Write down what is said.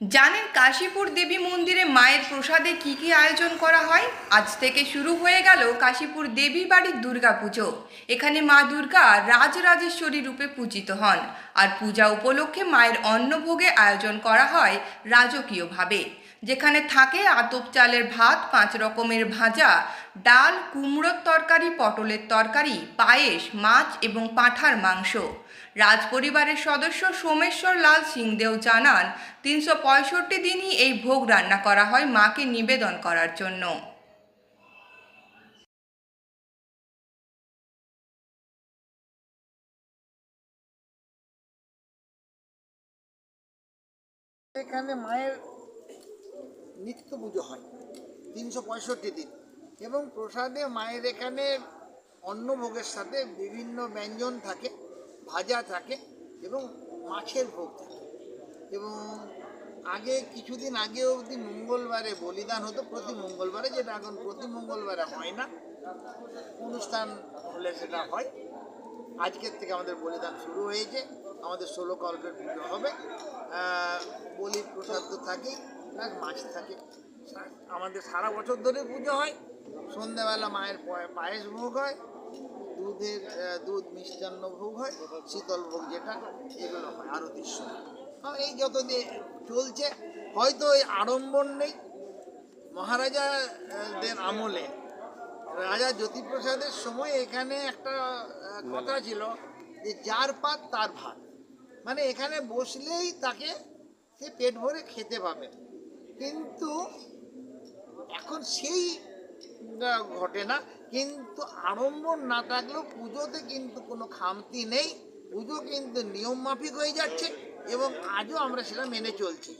জানেন কাশীপুর দেবী মন্দিরে মায়ের প্রসাদে কি কি আয়োজন করা হয়? আজ থেকে শুরু হয়ে গেল কাশীপুর দেবী বাড়ির দুর্গাপুজো। এখানে মা দুর্গা রাজরাজেশ্বরী রূপে পূজিত হন আর পূজা উপলক্ষে মায়ের অন্নভোগে আয়োজন করা হয় রাজকীয়ভাবে। যেখানে থাকে আতপ চালের ভাত, পাঁচ রকমের ভাজা ডাল, কুমড়োর তরকারি, পটলের তরকারি, পায়েস, মাছ এবং পাঁঠার মাংস। রাজপরিবারের সদস্য সোমেশ্বর লাল সিংদেও জানান, তিনশো পঁয়ষট্টি দিনই এই ভোগ রান্না করা হয় মাকে নিবেদন করার জন্য। এখানে মায়ের নিত্য পুজো হয়, তিনশো পঁয়ষট্টি দিন। এবং প্রসাদে মায়ের এখানে অন্নভোগের সাথে বিভিন্ন ব্যঞ্জন থাকে, ভাজা থাকে এবং মাছের ভোগ থাকে। এবং আগে, কিছুদিন আগে অবধি মঙ্গলবারে বলিদান হতো, প্রতি মঙ্গলবারে যেটা এখন প্রতি মঙ্গলবারে হয় না, অনুষ্ঠান হলে সেটা হয়। আজকের থেকে আমাদের বলিদান শুরু হয়েছে, আমাদের ষোলো কল্পের পুজো হবে। বলির প্রসাদ তো থাকেই, প্লাস মাছ থাকে। আমাদের সারা বছর ধরে পুজো হয়। সন্ধ্যাবেলা মায়ের পায়েস ভোগ হয়, দুধের দুধ মিষ্টান্ন ভোগ হয়, শীতল ভোগ যেটা, এগুলো হয় আরতির সময় এই যত চলছে, হয়তো এই আড়ম্বর নেই। মহারাজাদের আমলে, রাজা জ্যোতিপ্রসাদের সময় এখানে একটা কথা ছিল যে যার পাত তার ভাত। মানে এখানে বসলেই তাকে সে পেট ভরে খেতে পাবে। কিন্তু এখন সেই ঘটে না। কিন্তু আড়ম্বর না থাকলেও পুজোতে কিন্তু কোনো খামতি নেই। পুজো কিন্তু নিয়ম মাফিক হয়ে যাচ্ছে এবং আজও আমরা সেটা মেনে চলছি।